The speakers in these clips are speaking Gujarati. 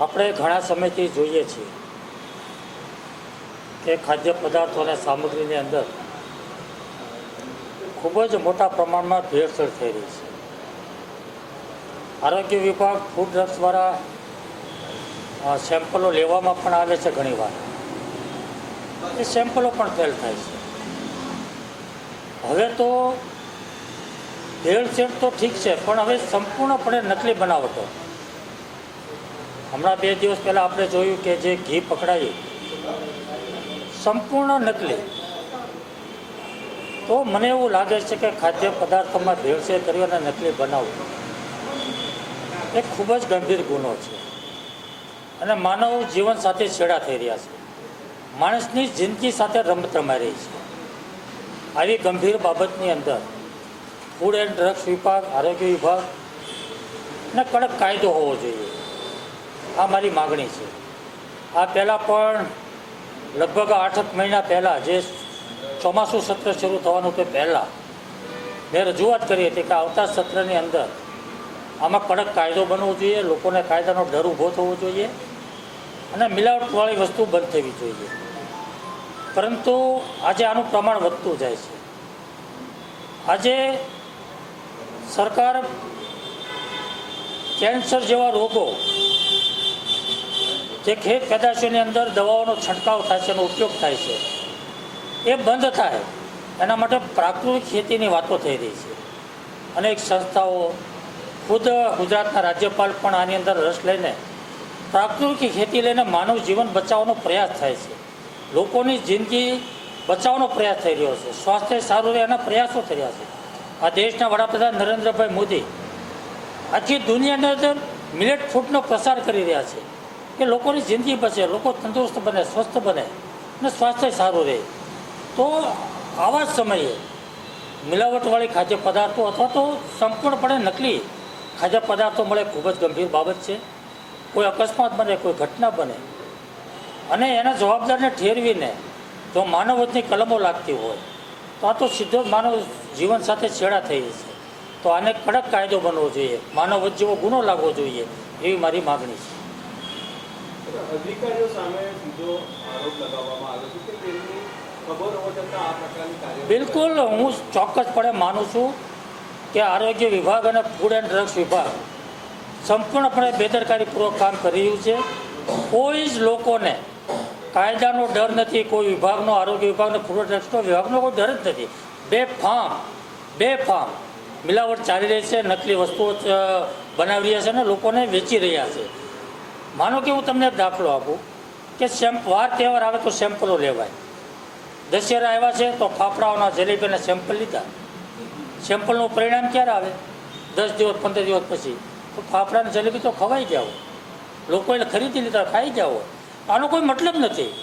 આપણે ઘણા સમયથી જોઈએ છીએ કે ખાદ્ય પદાર્થો અને સામગ્રીની અંદર ખૂબ જ મોટા પ્રમાણમાં ભેળસેળ થઈ રહી છે. આરોગ્ય વિભાગ ફૂડ ડ્રગ્સ દ્વારા સેમ્પલો લેવામાં પણ આવે છે ઘણીવાર. એ સેમ્પલો પણ ફેલ થાય છે. હવે તો ભેળસેળ તો ઠીક છે, પણ હવે સંપૂર્ણપણે નકલી બનાવટો. હમણાં બે દિવસ પહેલાં આપણે જોયું કે જે ઘી પકડાયું, સંપૂર્ણ નકલી. તો મને એવું લાગે છે કે ખાદ્ય પદાર્થોમાં ભેળસેળ કરી અને નકલી બનાવવું એ ખૂબ જ ગંભીર ગુનો છે. અને માનવ જીવન સાથે છેડા થઈ રહ્યા છે. માણસની જિંદગી સાથે રમત રમાઈ રહી છે. આવી ગંભીર બાબતની અંદર ફૂડ એન્ડ ડ્રગ્સ વિભાગ, આરોગ્ય વિભાગ ને કડક કાયદો હોવો જોઈએ. આ મારી માગણી છે. આ પહેલાં પણ લગભગ આઠક મહિના પહેલાં જે ચોમાસું સત્ર શરૂ થવાનું તે પહેલાં મેં રજૂઆત કરી હતી કે આવતા સત્રની અંદર આમાં કડક કાયદો બનવો જોઈએ, લોકોને કાયદાનો ડર ઊભો થવો જોઈએ અને મિલાવટવાળી વસ્તુ બંધ થવી જોઈએ. પરંતુ આજે આનું પ્રમાણ વધતું જાય છે. આજે સરકાર કેન્સર જેવા રોગો જે ખેત પેદાશોની અંદર દવાઓનો છંટકાવ થાય છે એનો ઉપયોગ થાય છે, એ બંધ થાય. એના માટે પ્રાકૃતિક ખેતીની વાતો થઈ રહી છે. અનેક સંસ્થાઓ, ખુદ ગુજરાતના રાજ્યપાલ પણ આની અંદર રસ લઈને પ્રાકૃતિક ખેતી લઈને માનવ જીવન બચાવવાનો પ્રયાસ થાય છે. લોકોની જિંદગી બચાવવાનો પ્રયાસ થઈ રહ્યો છે. સ્વાસ્થ્ય સારું રહે એના પ્રયાસો થઈ રહ્યા છે. આ દેશના વડાપ્રધાન નરેન્દ્રભાઈ મોદી આખી દુનિયાની અંદર મિલેટ ફૂડનો પ્રસાર કરી રહ્યા છે. કે લોકોની જિંદગી બચે, લોકો તંદુરસ્ત બને, સ્વસ્થ બને અને સ્વાસ્થ્ય સારું રહે. તો આવા જ સમયે મિલાવટવાળી ખાદ્ય પદાર્થો અથવા તો સંપૂર્ણપણે નકલી ખાદ્ય પદાર્થો મળે, ખૂબ જ ગંભીર બાબત છે. કોઈ અકસ્માત બને, કોઈ ઘટના બને અને એના જવાબદારને ઠેરવીને જો માનવતની કલમો લાગતી હોય, તો આ તો સીધો માનવ જીવન સાથે છેડા થઈ છે તો આને કડક કાયદો બનવો જોઈએ માનવત જેવો ગુનો લાગવો જોઈએ એવી મારી માગણી છે. અધિકારીઓ સામે સીધો આરોપ લગાવવામાં આવ્યો છે કે બિલકુલ, હું ચોક્કસપણે માનું છું કે આરોગ્ય વિભાગ અને ફૂડ એન્ડ ડ્રગ્સ વિભાગ સંપૂર્ણપણે બેદરકારીપૂર્વક કામ કરી રહ્યું છે. કોઈ જ લોકોને કાયદાનો ડર નથી, કોઈ વિભાગનો, આરોગ્ય વિભાગનો ફૂડ એન્ડ ડ્રગ્સનો વિભાગનો કોઈ ડર જ નથી. બે ફાર્મ બે ફાર્મ મિલાવટ ચાલી રહી છે, નકલી વસ્તુઓ બનાવી રહ્યા છે અને લોકોને વેચી રહ્યા છે. માનો કે હું તમને દાખલો આપું કે સેમ્પ વાર તહેવાર આવે તો સેમ્પલો લેવાય. દશેરા આવ્યા છે તો ફાફડાઓના જલેબીના સેમ્પલ લીધા. સેમ્પલનું પરિણામ ક્યારે આવે? દસ દિવસ, પંદર દિવસ પછી. તો ફાફડાની જલેબી તો ખવાઈ જાવ લોકોએ ખરીદી લીધા, ખાઈ જાઓ આનો કોઈ મતલબ નથી.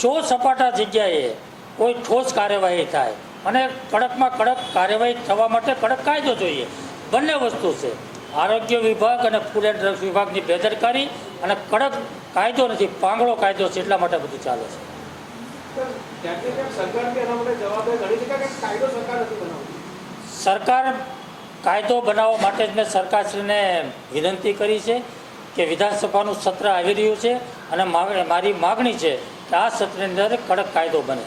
શો સપાટા જગ્યાએ કોઈ ઠોસ કાર્યવાહી થાય. અને કડકમાં કડક કાર્યવાહી થવા માટે કડક કાયદો જોઈએ. બંને વસ્તુ છે. આરોગ્ય વિભાગ અને ફૂડ એન્ડ ડ્રગ્સ વિભાગની બેદરકારી અને કડક કાયદો નથી પાંગળો કાયદો છે એટલા માટે બધું ચાલે છે. સરકાર કાયદો બનાવવા માટે જ મેં સરકારશ્રીને વિનંતી કરી છે કે વિધાનસભાનું સત્ર આવી રહ્યું છે અને મારી માગણી છે કે આ સત્રની અંદર કડક કાયદો બને.